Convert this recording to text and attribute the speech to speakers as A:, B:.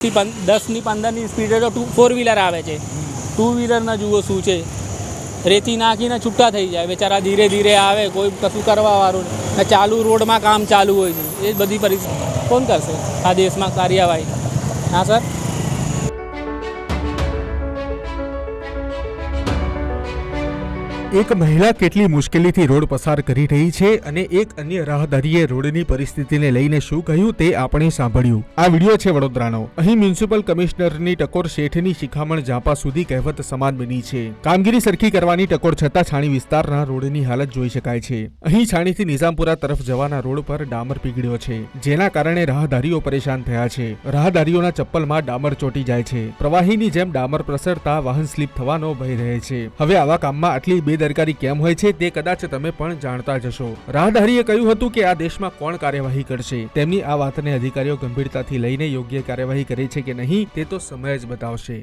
A: દસની પંદરની સ્પીડે તો two four wheeler આવે છે. ટુ વ્હીલરના જુઓ શું છે. રેતી નાખીને છૂટા થઈ જાય. બેચારા ધીરે ધીરે આવે, કોઈ કશું કરવાવાળું ને ચાલુ રોડમાં કામ ચાલુ હોય છે. એ બધી પરિસ્થિતિ કોણ કરશે આ દેશમાં કાર્યવાહી? હા સર
B: એક મહિલા કેટલી મુશ્કેલીથી રોડ પસાર કરી રહી છે અને એક અન્ય રાહદારીએ રોડની પરિસ્થિતિને લઈને શું કહ્યું તે આપણે સાંભળ્યું. આ વીડિયો છે વડોદરાનો. અહીં મ્યુનિસિપલ કમિશનરની ટકોર શેઠની શિખામણ જાપા સુધી કહેવત સમાન બની છે. કામગીરી સરખી કરવાની ટકોર છતાં છાણી વિસ્તારના રોડની હાલત જોઈ શકાય છે. અહીં છાણીથી નિઝામપુરા તરફ જવાના રોડ પર ડામર પીગળ્યો છે, જેના કારણે રાહદારીઓ પરેશાન થયા છે. રાહદારીઓના ચપ્પલમાં ડામર ચોટી જાય છે. પ્રવાહીની જેમ ડામર પ્રસરતા વાહન સ્લીપ થવાનો ભય રહે છે. હવે આવા કામમાં આટલી બેદરકારી કેમ હોય છે તે કદાચ તમે પણ જાણતા જ હશો. રાહદારીએ કહ્યું હતું કે આ દેશમાં કોણ કાર્યવાહી કરશે? તેમની આ વાતને અધિકારીઓ ગંભીરતાથી લઈને યોગ્ય કાર્યવાહી કરે છે કે નહીં તે તો સમય જ બતાવશે.